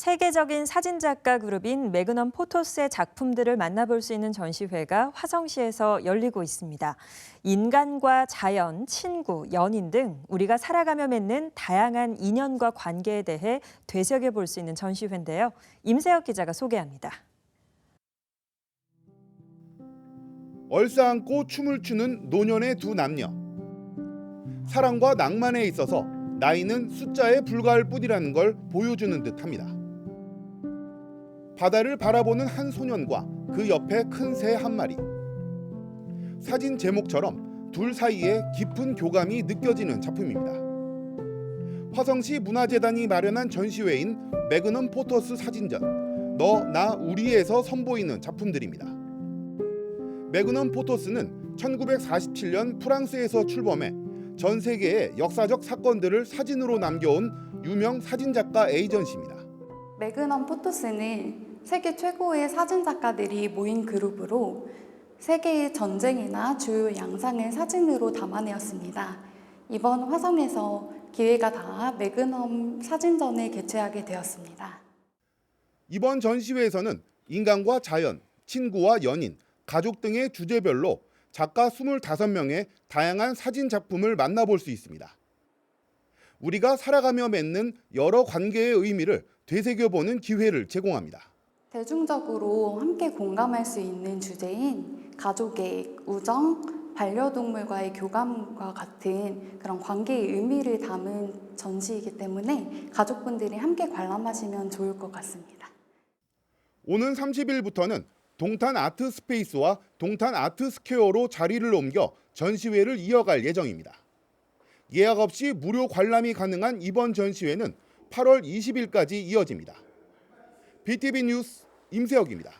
세계적인 사진작가 그룹인 매그넘 포토스의 작품들을 만나볼 수 있는 전시회가 화성시에서 열리고 있습니다. 인간과 자연, 친구, 연인 등 우리가 살아가며 맺는 다양한 인연과 관계에 대해 되새겨 볼 수 있는 전시회인데요. 임세혁 기자가 소개합니다. 얼싸안고 춤을 추는 노년의 두 남녀. 사랑과 낭만에 있어서 나이는 숫자에 불과할 뿐이라는 걸 보여주는 듯합니다. 바다를 바라보는 한 소년과 그 옆에 큰 새 한 마리. 사진 제목처럼 둘 사이에 깊은 교감이 느껴지는 작품입니다. 화성시 문화재단이 마련한 전시회인 매그넘 포토스 사진전 너, 나, 우리에서 선보이는 작품들입니다. 매그넘 포토스는 1947년 프랑스에서 출범해 전 세계의 역사적 사건들을 사진으로 남겨온 유명 사진작가 에이전시입니다. 매그넘 포토스는 세계 최고의 사진 작가들이 모인 그룹으로 세계의 전쟁이나 주요 양상을 사진으로 담아내었습니다. 이번 화성에서 기회가 닿아 매그넘 사진전을 개최하게 되었습니다. 이번 전시회에서는 인간과 자연, 친구와 연인, 가족 등의 주제별로 작가 25명의 다양한 사진 작품을 만나볼 수 있습니다. 우리가 살아가며 맺는 여러 관계의 의미를 되새겨보는 기회를 제공합니다. 대중적으로 함께 공감할 수 있는 주제인 가족의 우정, 반려동물과의 교감과 같은 그런 관계의 의미를 담은 전시이기 때문에 가족분들이 함께 관람하시면 좋을 것 같습니다. 오는 30일부터는 동탄 아트 스페이스와 동탄 아트 스퀘어로 자리를 옮겨 전시회를 이어갈 예정입니다. 예약 없이 무료 관람이 가능한 이번 전시회는 8월 20일까지 이어집니다. BTV 뉴스 임세혁입니다.